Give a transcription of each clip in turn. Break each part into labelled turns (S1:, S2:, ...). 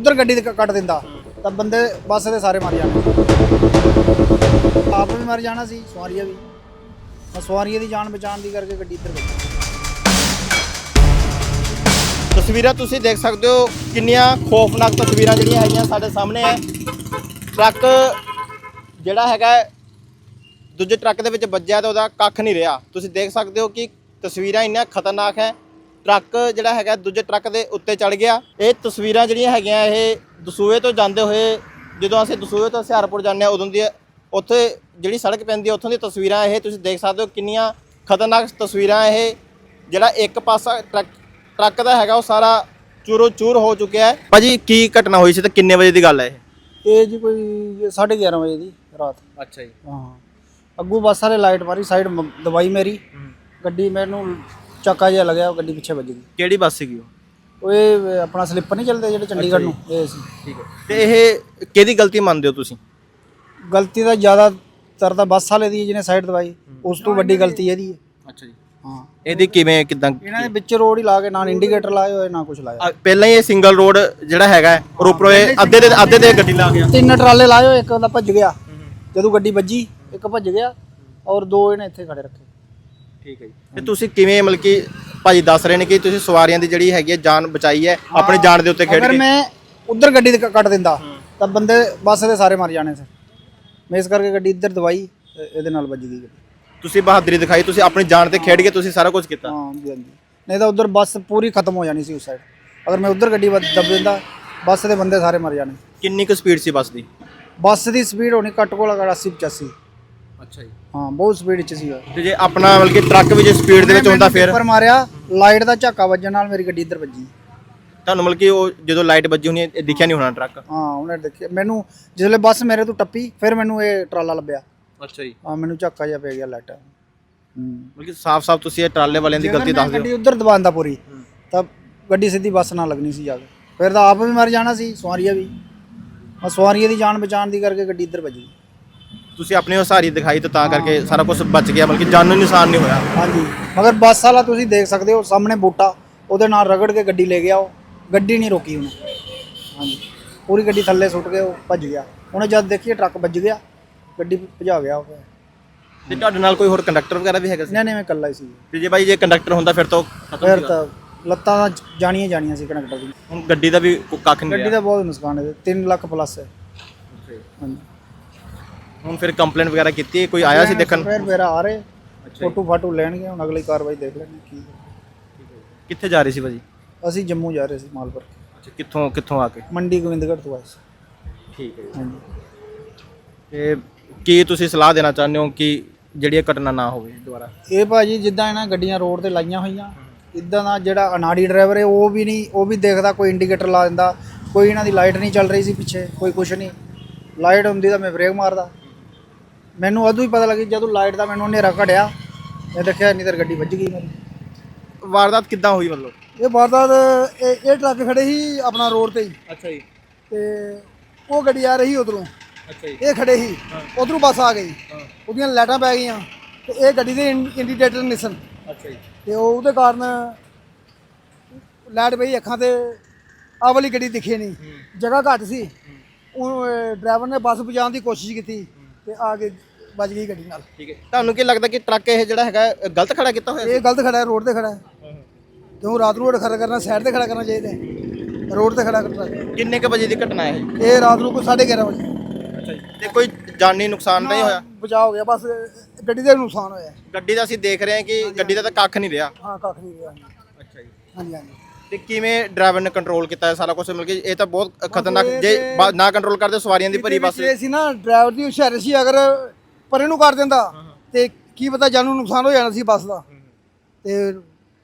S1: ਉਧਰ ਗੱਡੀ ਦੇ ਕੱਟ ਦਿੰਦਾ, ਤਾਂ ਬੰਦੇ ਬੱਸ ਦੇ ਸਾਰੇ ਮਰ ਜਾਣੇ ਆਪ ਵੀ ਮਰ ਜਾਣਾ ਸੀ, ਸਵਾਰੀਆਂ ਵੀ। ਮੈਂ ਸਵਾਰੀਆਂ ਦੀ ਜਾਨ ਬਚਾਉਣ ਦੀ ਕਰਕੇ ਗੱਡੀ ਇੱਧਰ ਵੱਜੀ
S2: ਤਸਵੀਰਾਂ ਤੁਸੀਂ ਦੇਖ ਸਕਦੇ ਹੋ, ਕਿੰਨੀਆਂ ਖੌਫਨਾਕ ਤਸਵੀਰਾਂ ਜਿਹੜੀਆਂ ਹੈਗੀਆਂ ਸਾਡੇ ਸਾਹਮਣੇ ਹੈ। ਟਰੱਕ ਜਿਹੜਾ ਹੈਗਾ ਦੂਜੇ ਟਰੱਕ ਦੇ ਵਿੱਚ ਵੱਜਿਆ ਤਾਂ ਉਹਦਾ ਕੱਖ ਨਹੀਂ ਰਿਹਾ। ਤੁਸੀਂ ਦੇਖ ਸਕਦੇ ਹੋ ਕਿ ਤਸਵੀਰਾਂ ਇੰਨੀਆਂ ਖਤਰਨਾਕ ਹੈ। ਟਰੱਕ ਜਿਹੜਾ ਹੈਗਾ ਦੂਜੇ ਟਰੱਕ ਦੇ ਉੱਤੇ ਚੜ ਗਿਆ। ਇਹ ਤਸਵੀਰਾਂ ਜਿਹੜੀਆਂ ਹੈਗੀਆਂ ਇਹ ਦਸੂਏ ਤੋਂ ਜਾਂਦੇ ਹੋਏ ਜਦੋਂ ਅਸੀਂ ਦਸੂਏ ਤੋਂ ਹੁਸ਼ਿਆਰਪੁਰ ਜਾਂਦੇ ਹਾਂ ਉਦੋਂ ਦੀ ਉੱਥੇ ਜਿਹੜੀ ਸੜਕ ਪੈਂਦੀ ਹੈ ਉੱਥੋਂ ਦੀ ਤਸਵੀਰਾਂ ਇਹ ਤੁਸੀਂ ਦੇਖ ਸਕਦੇ ਹੋ ਕਿੰਨੀਆਂ ਖਤਰਨਾਕ ਤਸਵੀਰਾਂ ਇਹ ਜਿਹੜਾ ਇੱਕ ਪਾਸਾ ਟਰੱਕ ਟਰੱਕ ਦਾ ਹੈਗਾ ਉਹ ਸਾਰਾ ਚੂਰੋ ਚੂਰ ਹੋ ਚੁੱਕਿਆ ਹੈ। ਭਾਜੀ ਕੀ ਘਟਨਾ ਹੋਈ ਸੀ ਤੇ ਕਿੰਨੇ ਵਜੇ ਦੀ ਗੱਲ ਹੈ ਇਹ?
S1: ਇਹ ਜੀ ਕੋਈ 11:30 ਵਜੇ ਦੀ ਰਾਤ।
S2: ਅੱਛਾ ਜੀ।
S1: ਹਾਂ। ਅੱਗੂ ਬੱਸ ਵਾਲੇ ਲਾਈਟ ਮਾਰੀ ਸਾਈਡ ਦਵਾਈ ਮੇਰੀ। ਗੱਡੀ ਮੈਨੂੰ ਚੱਕਾ ਜਿਹਾ ਲੱਗਿਆ ਗੱਡੀ ਪਿੱਛੇ ਵੱਜ ਗਈ।
S2: ਕਿਹੜੀ ਬੱਸ ਸੀਗੀ ਉਹ?
S1: ਉਹ ਇਹ ਆਪਣਾ ਸਲਿੱਪ ਨਹੀਂ ਚੱਲਦੇ ਜਿਹੜੇ ਚੰਡੀਗੜ੍ਹ ਨੂੰ ਇਹ ਸੀ।
S2: ਠੀਕ ਹੈ। ਤੇ ਇਹ ਕਿਹਦੀ ਗਲਤੀ ਮੰਨਦੇ ਹੋ ਤੁਸੀਂ?
S1: ਗਲਤੀ ਤਾਂ ਜ਼ਿਆਦਾਤਰ ਤਾਂ ਬੱਸ ਵਾਲੇ ਦੀ ਜਿਹਨੇ ਸਾਈਡ ਦਵਾਈ ਉਸ ਤੋਂ ਵੱਡੀ ਗਲਤੀ ਇਹਦੀ ਹੈ।
S2: ਅੱਛਾ ਜੀ।
S1: ਹਾਂ।
S2: ਇਹਦੀ ਕਿਵੇਂ ਕਿਦਾਂ?
S1: ਇਹਨਾਂ ਨੇ ਵਿੱਚ ਰੋਡ ਹੀ ਲਾ ਕੇ ਨਾ ਇੰਡੀਕੇਟਰ ਲਾਏ ਹੋਏ ਨਾ ਕੁਝ ਲਾਇਆ।
S2: ਪਹਿਲਾਂ ਹੀ ਇਹ ਸਿੰਗਲ ਰੋਡ ਜਿਹੜਾ ਹੈਗਾ ਔਰ ਉੱਪਰੋਂ ਇਹ ਅੱਧੇ ਦੇ ਅੱਧੇ ਦੇ ਗੱਡੀ ਲਾ ਗਿਆ।
S1: ਤਿੰਨ ਟਰਾਲੇ ਲਾਏ ਹੋਏ ਇੱਕ ਉਹਦਾ ਭੱਜ ਗਿਆ। ਜਦੋਂ ਗੱਡੀ ਵੱਜੀ ਇੱਕ ਭੱਜ ਗਿਆ ਔਰ ਦੋ ਇਹਨੇ ਇੱਥੇ ਖੜੇ ਰੱਖੇ।
S2: ਠੀਕ ਹੈ ਜੀ। ਤੇ ਤੁਸੀਂ ਕਿਵੇਂ ਮਤਲਬ ਕਿ ਭਾਜੀ ਦੱਸ ਰਹੇ ਨੇ ਕਿ ਤੁਸੀਂ ਸਵਾਰੀਆਂ ਦੀ ਜਿਹੜੀ ਹੈਗੀ ਹੈ ਜਾਨ ਬਚਾਈ ਹੈ ਆਪਣੀ ਜਾਨ ਦੇ ਉੱਤੇ ਖੇਡ
S1: ਅਗਰ
S2: ਕੇ?
S1: ਮੈਂ ਉਧਰ ਗੱਡੀ ਦੇ ਕ- ਕੱਟ ਦਿੰਦਾ ਤਾਂ ਬੰਦੇ ਬੱਸ ਦੇ ਸਾਰੇ ਮਰ ਜਾਣੇ ਸੀ ਮੈਂ ਇਸ ਕਰਕੇ ਗੱਡੀ ਇੱਧਰ ਦਵਾਈ ਤੇ ਇਹਦੇ ਨਾਲ ਵੱਜ ਗਈ ਗੱਡੀ।
S2: ਤੁਸੀਂ ਬਹਾਦਰੀ ਦਿਖਾਈ ਤੁਸੀਂ ਆਪਣੀ ਜਾਨ ਤੇ ਖੇਡ ਕੇ ਤੁਸੀਂ ਸਾਰਾ ਕੁਝ ਕੀਤਾ?
S1: ਹਾਂ ਜੀ ਹਾਂਜੀ। ਨਹੀਂ ਤਾਂ ਉਧਰ ਬੱਸ ਪੂਰੀ ਖਤਮ ਹੋ ਜਾਣੀ ਸੀ ਉਸ ਸਾਈਡ ਅਗਰ ਮੈਂ ਉਧਰ ਗੱਡੀ ਵੱਧ ਦਬ ਦਿੰਦਾ ਬੱਸ ਦੇ ਬੰਦੇ ਸਾਰੇ ਮਰ ਜਾਣੇ।
S2: ਕਿੰਨੀ ਕੁ ਸਪੀਡ ਸੀ ਬੱਸ ਦੀ?
S1: ਬੱਸ ਦੀ ਸਪੀਡ ਹੋਣੀ ਘੱਟ ਕੋਲ ਅਗਰ 80 85
S2: ਅੱਛਾ ਜੀ।
S1: ਹਾਂ ਬਹੁਤ ਸਪੀਡ 'ਚ ਸੀ
S2: ਤੇ ਜੇ ਆਪਣਾ ਮਤਲਬ ਕਿ ਟਰੱਕ ਵੀ ਜੇ ਸਪੀਡ ਦੇ ਵਿੱਚ ਹੁੰਦਾ ਫਿਰ?
S1: ਪਰ ਮਾਰਿਆ ਲਾਈਟ ਦਾ ਝਾਕਾ ਵੱਜਣ ਨਾਲ ਮੇਰੀ ਗੱਡੀ ਇੱਧਰ ਵੱਜੀ।
S2: ਤੁਹਾਨੂੰ ਮਤਲਬ ਕਿ ਉਹ ਜਦੋਂ ਲਾਈਟ ਵੱਜੀ ਹੋਣੀ ਹੈ, ਇਹ ਦਿਖਿਆ ਨਹੀਂ ਹੋਣਾ ਟਰੱਕ?
S1: ਹਾਂ ਉਹਨੇ ਦੇਖਿਆ। ਮੈਨੂੰ ਜਿਸਲੇ ਬੱਸ ਮੇਰੇ ਤੋਂ ਟੱਪੀ ਫਿਰ ਮੈਨੂੰ ਇਹ ਟਰਾਲਾ ਲੱਭਿਆ।
S2: ਅੱਛਾ ਜੀ।
S1: ਹਾਂ ਮੈਨੂੰ ਝਾਕਾ ਜਿਹਾ ਪੈ ਗਿਆ ਲਾਈਟ ਹੂੰ।
S2: ਮਤਲਬ ਕਿ ਸਾਫ਼-ਸਾਫ਼ ਤੁਸੀਂ ਇਹ ਟਰਾਲੇ ਵਾਲਿਆਂ ਦੀ ਗਲਤੀ ਦੱਸ ਦਿਓ
S1: ਗੱਡੀ ਉਧਰ ਦਬਾਉਂਦਾ ਪੂਰੀ ਤਾਂ ਗੱਡੀ ਸਿੱਧੀ ਬੱਸ ਨਾਲ ਲੱਗਣੀ ਸੀ ਜਾ ਕੇ। ਫਿਰ ਤਾਂ ਆਪ ਵੀ ਮਰ ਜਾਣਾ ਸੀ ਸਵਾਰੀਆਂ ਵੀ। ਮੈਂ ਸਵਾਰੀਆਂ ਦੀ ਜਾਨ ਬਚਾਉਣ ਦੀ ਕਰਕੇ ਗੱਡੀ ਇੱਧਰ ਵੱਜੀ।
S2: ਤੁਸੀਂ ਆਪਣੀ ਹੁਸ਼ਿਆਰੀ ਦਿਖਾਈ ਤਾਂ ਤਾਂ ਕਰਕੇ ਸਾਰਾ ਕੁਝ ਬਚ ਗਿਆ ਬਲਕਿ ਜਾਨੋਂ ਨੁਕਸਾਨ ਨਹੀਂ ਹੋਇਆ।
S1: ਹਾਂਜੀ ਮਗਰ ਬੱਸ ਵਾਲਾ ਤੁਸੀਂ ਦੇਖ ਸਕਦੇ ਹੋ ਸਾਹਮਣੇ ਬੂਟਾ ਉਹਦੇ ਨਾਲ ਰਗੜ ਕੇ ਗੱਡੀ ਲੈ ਗਿਆ ਉਹ। ਗੱਡੀ ਨਹੀਂ ਰੋਕੀ ਉਹਨੇ। ਹਾਂਜੀ ਪੂਰੀ ਗੱਡੀ ਥੱਲੇ ਸੁੱਟ ਕੇ ਉਹ ਭੱਜ ਗਿਆ। ਉਹਨੇ ਜਦ ਦੇਖੀ ਟਰੱਕ ਵੱਜ ਗਿਆ ਗੱਡੀ ਭਜਾ ਗਿਆ ਉਹ।
S2: ਤੇ ਤੁਹਾਡੇ ਨਾਲ ਕੋਈ ਹੋਰ ਕੰਡਕਟਰ ਵਗੈਰਾ ਵੀ ਹੈਗਾ ਸੀ?
S1: ਨਹੀਂ ਨਹੀਂ ਮੈਂ ਇਕੱਲਾ ਹੀ ਸੀ।
S2: ਤੇ ਜੇ ਬਾਈ ਜੇ ਕੰਡਕਟਰ ਹੁੰਦਾ ਫਿਰ ਤਾਂ ਖਤਮ
S1: ਫਿਰ
S2: ਸੀਗਾ।
S1: ਤਾਂ ਲੱਤਾਂ ਤਾਂ ਜਾਣੀਆਂ ਜਾਣੀਆਂ ਸੀ ਕੰਡਕਟਰ ਦੀ।
S2: ਹੁਣ ਗੱਡੀ ਦਾ ਵੀ ਕੋਈ ਕੱਖ ਨਹੀਂ
S1: ਗੱਡੀ
S2: ਰਿਹਾ।
S1: ਦਾ ਬਹੁਤ ਨੁਕਸਾਨ ਹੈ 3 ਲੱਖ ਪਲੱਸ ਹੈ। ਹਾਂਜੀ।
S2: ਹੁਣ ਫਿਰ ਕੰਪਲੇਂਟ ਵਗੈਰਾ ਕੀਤੀ ਕੋਈ ਆਇਆ ਸੀ ਦੇਖਣ?
S1: ਫਿਰ ਮੇਰਾ ਆ ਰਹੇ। ਫੋਟੋ ਫਾਟੋ ਲੈਣਗੇ ਹੁਣ ਅਗਲੀ ਕਾਰਵਾਈ ਦੇਖ ਲੈਣੀ ਕੀ।
S2: ਕਿੱਥੇ ਜਾ ਰਹੀ ਸੀ ਭਾਜੀ?
S1: ਅਸੀਂ ਜੰਮੂ ਜਾ ਰਹੇ ਸੀ ਮਾਲਪੁਰ।
S2: ਅੱਛਾ ਕਿੱਥੋਂ ਕਿੱਥੋਂ ਆ ਕੇ?
S1: ਮੰਡੀ ਗੋਬਿੰਦਗੜ੍ਹ ਤੋਂ ਆਏ ਸੀ।
S2: ਠੀਕ ਹੈ
S1: ਹਾਂਜੀ।
S2: ਤੇ ਕੀ ਤੁਸੀਂ ਸਲਾਹ ਦੇਣਾ ਚਾਹੁੰਦੇ ਹੋ ਕਿ ਜਿਹੜੀ ਇਹ ਘਟਨਾ ਨਾ ਹੋਵੇ ਦੁਬਾਰਾ?
S1: ਇਹ ਭਾਜੀ ਜਿੱਦਾਂ ਇਹਨਾਂ ਗੱਡੀਆਂ ਰੋਡ ਤੇ ਲਾਈਆਂ ਹੋਈਆਂ ਇਦਾਂ ਦਾ ਜਿਹੜਾ ਅਨਾੜੀ ਡਰਾਈਵਰ ਹੈ ਉਹ ਵੀ ਨਹੀਂ ਉਹ ਵੀ ਦੇਖਦਾ ਕੋਈ ਇੰਡੀਕੇਟਰ ਲਾ ਦਿੰਦਾ ਕੋਈ ਇਹਨਾਂ ਦੀ ਲਾਈਟ ਨਹੀਂ ਚੱਲ ਰਹੀ ਸੀ ਪਿੱਛੇ ਕੋਈ ਕੁਛ ਨਹੀਂ। ਲਾਈਟ ਹੁੰਦੀ ਤਾਂ ਮੈਂ ਬ੍ਰੇਕ ਮਾਰਦਾ। ਮੈਨੂੰ ਉਦੋਂ ਹੀ ਪਤਾ ਲੱਗੀ ਜਦੋਂ ਲਾਈਟ ਦਾ ਮੈਨੂੰ ਹਨੇਰਾ ਘੜਿਆ ਮੈਂ ਦੇਖਿਆ ਨਹੀਂ ਤਾਂ ਗੱਡੀ ਵੱਜ ਗਈ ਮੇਰੀ।
S2: ਵਾਰਦਾਤ ਕਿੱਦਾਂ ਹੋਈ ਮਤਲਬ
S1: ਇਹ ਵਾਰਦਾਤ ਇਹ ਇਹ ਟਰੱਕ ਖੜੇ ਸੀ ਆਪਣਾ ਰੋਡ ਤੇ ਹੀ।
S2: ਅੱਛਾ ਜੀ।
S1: ਤੇ ਉਹ ਗੱਡੀ ਆ ਰਹੀ ਉਧਰੋਂ।
S2: ਅੱਛਾ ਜੀ।
S1: ਇਹ ਖੜੇ ਸੀ। ਉਧਰੋਂ ਬੱਸ ਆ ਗਈ। ਉਹਦੀਆਂ ਲਾਈਟਾਂ ਪੈ ਗਈਆਂ। ਤੇ ਇਹ ਗੱਡੀ ਦੇ ਇੰਡੀਕੇਟਰ ਨਿਸਨ।
S2: ਅੱਛਾ ਜੀ।
S1: ਤੇ ਉਹ ਉਹਦੇ ਕਾਰਨ ਲਾਈਟ ਪਈ ਅੱਖਾਂ ਤੇ। ਆਹ ਵਾਲੀ ਗੱਡੀ ਦਿਖੇ ਨਹੀਂ ਜਗ੍ਹਾ ਘੱਟ ਸੀ। ਉਹ ਡਰਾਈਵਰ ਨੇ ਬੱਸ ਬਚਾਉਣ ਦੀ ਕੋਸ਼ਿਸ਼ ਕੀਤੀ। ਤੇ ਆ ਕੇ ਵੱਜ ਗਈ ਗੱਡੀ ਨਾਲ।
S2: ਠੀਕ ਹੈ। ਤੁਹਾਨੂੰ ਕੀ ਲੱਗਦਾ ਕਿ ਟਰੱਕ ਇਹ ਜਿਹੜਾ ਹੈਗਾ ਗਲਤ ਖੜਾ ਕੀਤਾ ਹੋਇਆ
S1: ਇਹ ਗਲਤ ਖੜਾ ਹੈ ਰੋਡ ਤੇ ਖੜਾ ਹੈ। ਕਿਉਂ ਰਾਤ ਨੂੰ ਰੋਡ ਖੜਾ ਕਰਨਾ ਸਾਈਡ ਤੇ ਖੜਾ ਕਰਨਾ ਚਾਹੀਦਾ ਹੈ। ਰੋਡ ਤੇ ਖੜਾ ਕਰਨਾ। ਚਾਹੀਦਾ।
S2: ਕਿੰਨੇ ਕ ਵਜੇ ਦੀ ਘਟਨਾ ਹੈ ਇਹ?
S1: ਇਹ ਰਾਤ ਨੂੰ ਕੋਈ 11:30 ਵਜੇ।
S2: ਅੱਛਾ ਜੀ। ਤੇ ਕੋਈ ਜਾਨੀ ਨੁਕਸਾਨ ਨਹੀਂ ਹੋਇਆ
S1: ਬਚਾਅ ਹੋ ਗਿਆ ਬਸ ਗੱਡੀ ਦਾ ਨੁਕਸਾਨ ਹੋਇਆ।
S2: ਗੱਡੀ ਦਾ ਅਸੀਂ ਦੇਖ ਰਹੇ ਹਾਂ ਕਿ ਗੱਡੀ ਦਾ ਤਾਂ ਕੱਖ ਨਹੀਂ ਰਿਹਾ।
S1: ਹਾਂ ਕੱਖ ਨਹੀਂ ਰਿਹਾ।
S2: ਅੱਛਾ ਜੀ।
S1: ਹਾਂਜੀ ਹਾਂਜੀ।
S2: ਤੇ ਕਿਵੇਂ ਡਰਾਈਵਰ ਨੇ ਕੰਟਰੋਲ ਕੀਤਾ ਸਾਰਾ ਕੁਝ ਮਿਲ ਕੇ ਇਹ ਤਾਂ ਬਹੁਤ ਖਤਰਨਾਕ ਜੇ ਬਾ- ਨਾ ਕੰਟਰੋਲ ਕਰਦੇ ਸਵਾਰੀਆਂ ਦੀ ਭਰੀ ਬੱਸ
S1: ਇਹ ਸੀ ਨਾ ਡਰਾਈਵਰ ਦੀ ਹੁਸ਼ਿਆਰੀ ਸੀ ਅਗਰ ਪਰੇ ਨੂੰ ਕਰ ਦਿੰਦਾ ਤੇ ਕੀ ਪਤਾ ਜਾਨੂੰ ਨੁਕਸਾਨ ਹੋ ਜਾਣਾ ਸੀ ਬੱਸ ਦਾ। ਤੇ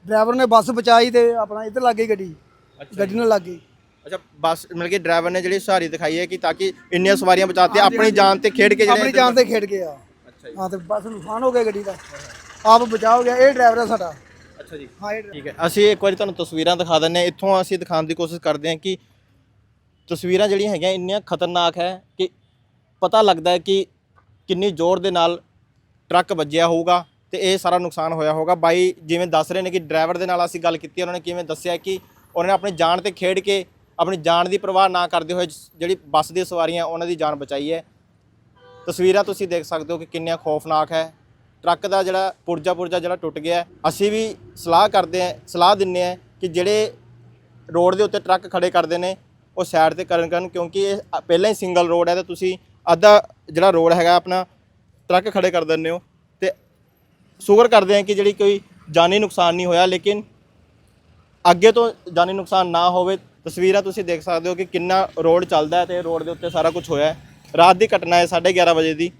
S1: ਡਰਾਈਵਰ ਨੇ ਬੱਸ ਬਚਾਈ ਤੇ ਆਪਣਾ ਇੱਧਰ ਲੱਗ ਗਈ ਗੱਡੀ। ਗੱਡੀ ਨਾਲ ਲੱਗ ਗਈ।
S2: ਅੱਛਾ ਬੱਸ ਮਿਲ ਕੇ ਡਰਾਈਵਰ ਨੇ ਜਿਹੜੀ ਸਹਾਰੀ ਦਿਖਾਈ ਹੈ ਕਿ ਤਾਂ ਕਿ ਇੰਨੀਆਂ ਸਵਾਰੀਆਂ ਬਚਾਤੇ ਆਪਣੀ ਜਾਨ ਤੇ ਖੇਡ ਕੇ ਜਿਹੜੇ
S1: ਆਪਣੀ ਜਾਨ ਤੇ ਖੇਡ ਗਿਆ
S2: ਅੱਛਾ ਜੀ।
S1: ਹਾਂ ਤੇ ਬੱਸ ਨੁਕਸਾਨ ਹੋ ਗਿਆ ਗੱਡੀ ਦਾ। ਆਪ ਬਚਾਅ ਹੋ ਗਿਆ ਇਹ ਡਰਾਈਵਰ ਹੈ ਸਾਡਾ।
S2: ਅੱਛਾ ਜੀ।
S1: ਹਾਂ ਇਹ
S2: ਠੀਕ ਹੈ। ਅਸੀਂ ਇੱਕ ਵਾਰੀ ਤੁਹਾਨੂੰ ਤਸਵੀਰਾਂ ਦਿਖਾ ਦਿੰਨੇ ਹਾਂ। ਇੱਥੋਂ ਅਸੀਂ ਦਿਖਾਉਣ ਦੀ ਕੋਸ਼ਿਸ਼ ਕਰਦੇ ਹਾਂ ਕਿ ਤਸਵੀਰਾਂ ਜਿਹੜੀਆਂ ਹੈਗੀਆਂ ਇੰਨੀਆਂ ਖਤਰਨਾਕ ਹੈ ਕਿ ਪਤਾ ਲੱਗਦਾ ਹੈ ਕਿ ਕਿੰਨੀ ਜ਼ੋਰ ਦੇ ਨਾਲ ਟਰੱਕ ਵੱਜਿਆ ਹੋਊਗਾ ਤੇ ਇਹ ਸਾਰਾ ਨੁਕਸਾਨ ਹੋਇਆ ਹੋਊਗਾ। ਬਾਈ ਜਿਵੇਂ ਦੱਸ ਰਹੇ ਨੇ ਕਿ ਡਰਾਈਵਰ ਦੇ ਨਾਲ ਅਸੀਂ ਗੱਲ ਕੀਤੀ ਉਹਨਾਂ ਨੇ ਕਿਵੇਂ ਦੱਸਿਆ ਕਿ ਉਹਨਾਂ ਨੇ ਆਪਣੀ ਜਾਨ ਤੇ ਖੇਡ ਕੇ ਆਪਣੀ ਜਾਨ ਦੀ ਪਰਵਾਹ ਨਾ ਕਰਦੇ ਹੋਏ ਜਿਹੜੀ ਬੱਸ ਦੀ ਸਵਾਰੀਆਂ ਉਹਨਾਂ ਦੀ ਜਾਨ ਬਚਾਈ ਹੈ। ਤਸਵੀਰਾਂ ਤੁਸੀਂ ਦੇਖ ਸਕਦੇ ਹੋ ਕਿ ਕਿੰਨੀਆਂ ਖੌਫਨਾਕ ਹੈ। ਟਰੱਕ ਦਾ ਜਿਹੜਾ ਪੁਰਜਾ ਪੁਰਜਾ ਜਿਹੜਾ ਟੁੱਟ ਗਿਆ ਅਸੀਂ ਵੀ ਸਲਾਹ ਕਰਦੇ ਹਾਂ, ਸਲਾਹ ਦਿੰਨੇ ਆ ਕਿ ਜਿਹੜੇ ਰੋਡ ਦੇ ਉੱਤੇ ਟਰੱਕ ਖੜੇ ਕਰਦੇ ਨੇ, ਉਹ ਸਾਈਡ ਤੇ ਕਰਨ ਕਰਨ, ਕਿਉਂਕਿ ਇਹ ਪਹਿਲਾਂ ਹੀ ਸਿੰਗਲ ਰੋਡ ਹੈ ਤੇ ਤੁਸੀਂ ਅੱਧਾ ਜਿਹੜਾ ਰੋਡ ਹੈਗਾ ਆਪਣਾ ਟਰੱਕ ਖੜੇ ਕਰ ਦਿੰਦੇ ਹੋ ਤੇ ਸ਼ੁਕਰ ਕਰਦੇ ਹਾਂ ਕਿ ਜਿਹੜੀ ਕੋਈ ਜਾਨੀ ਨੁਕਸਾਨ ਨਹੀਂ ਹੋਇਆ, ਲੇਕਿਨ ਅੱਗੇ ਤੋਂ ਜਾਨੀ ਨੁਕਸਾਨ ਨਾ ਹੋਵੇ, ਤਸਵੀਰਾਂ ਤੁਸੀਂ ਦੇਖ ਸਕਦੇ ਹੋ ਕਿ ਕਿੰਨਾ ਰੋਡ ਚੱਲਦਾ ਹੈ ਤੇ ਰੋਡ ਦੇ ਉੱਤੇ ਸਾਰਾ ਕੁਝ ਹੋਇਆ ਰਾਤ ਦੀ ਘਟਨਾ ਹੈ 11:30 ਵਜੇ ਦੀ।